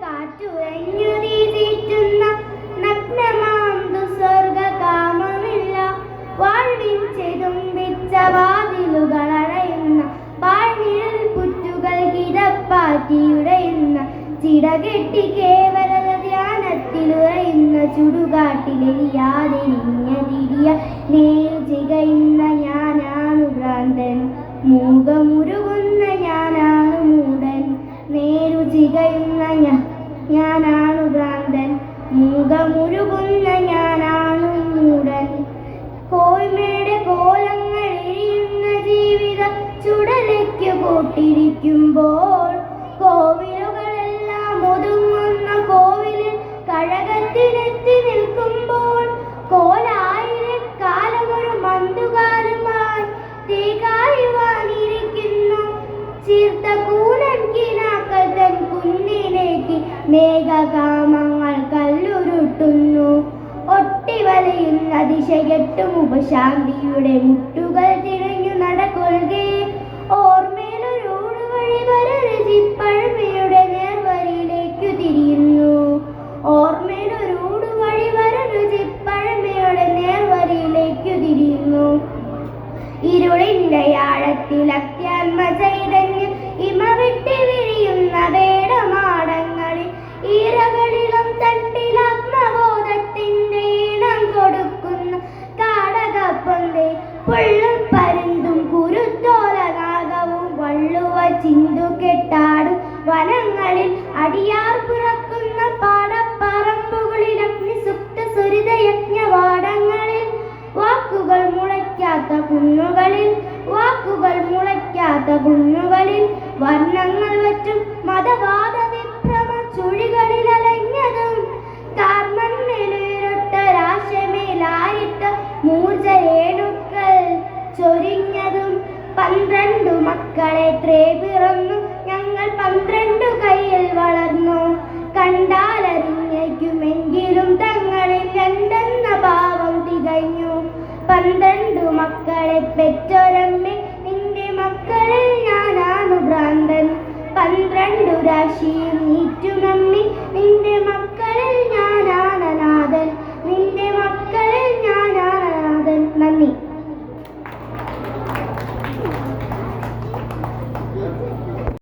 കാറ്റുറഞ്ഞു തീറ്റുന്ന നഗ്നമാം ദുസ്വർഗ കാമമില്ല വാഴ്വിൻ ചെതുമ്പിച്ച വാതിലുകൾ അടയുന്ന പാഴ്നിഴൽ പുറ്റുകൾ ചിടകെട്ടി കേവല ധ്യാനത്തിലുറയുന്ന ചുടുകാട്ടിലെരിയാതെരിഞ്ഞ തിരിയ നേരു ചികയുന്ന ഞാനാണു ഭ്രാന്തൻ. മൂകമുരുകുന്ന ഞാനാണു മൂടൻ. നേരു ചികയുന്ന ഞാ- ഞാനാണു ഭ്രാന്തൻ. മുഖമുരുകുന്ന ഞാനാണു മൂടൻ. കോയ്മയുടെ കോലങ്ങൾ എരിയുന്ന ജീവിത ചുടലയ്ക്ക് കൂട്ടിരിക്കുമ്പോൾ കോവിലുകളെല്ലാം ഒതുങ്ങുന്ന മേഘകാമങ്ങൾ കല്ലുരുട്ടുന്നു ഒട്ടിവലയുന്ന ദിശകെട്ടും ഉപശാന്തിയുടെ മുട്ടുകൾ തിരഞ്ഞു നടക്കൊള്ളുകേ ഓർമ്മയിലൊരോട് വഴി വരരുചിപ്പഴമയുടെ നേർവരിയിലേക്കു തിരിയുന്നു. ഓർമ്മയിലൊരോട് വഴി വരരുചിപ്പഴമയുടെ നേർവരിയിലേക്കു തിരിയുന്നു. ഇരുളിന്റെ ആഴത്തിൽ അത്യാത്മ ചൈതന്യം പുള്ളും പരുന്തും കുരുത്തോല നാഗവും വള്ളുവ ചിന്തു കെട്ടാടും വനങ്ങളിൽ അടിയാർ പുറക്കുന്ന പാടപ്പറമ്പുകളിൽ അഗ്നിസുപ്ത സുരിതയജ്ഞവാടങ്ങളിൽ വാക്കുകൾ മുളയ്ക്കാത്ത കുന്നുകളിൽ വാക്കുകൾ മുളയ്ക്കാത്ത കുന്നുകളിൽ വർണങ്ങൾ വച്ചും മതവാദ പന്ത്രണ്ടു മക്കളെ ത്രേ പിറന്നു. ഞങ്ങൾ പന്ത്രണ്ടു കയ്യിൽ വളർന്നു. കണ്ടാലറിഞ്ഞയ്ക്കുമെങ്കിലും തങ്ങളിൽ രണ്ടെന്ന ഭാവം തികഞ്ഞു. പന്ത്രണ്ടു മക്കളെ പെറ്റൊരമ്മേ നിന്റെ മക്കളിൽ ഞാനാണു ഭ്രാന്തൻ. പന്ത്രണ്ടു രാശിയും നീറ്റുമമ്മി നിന്റെ മക്കൾ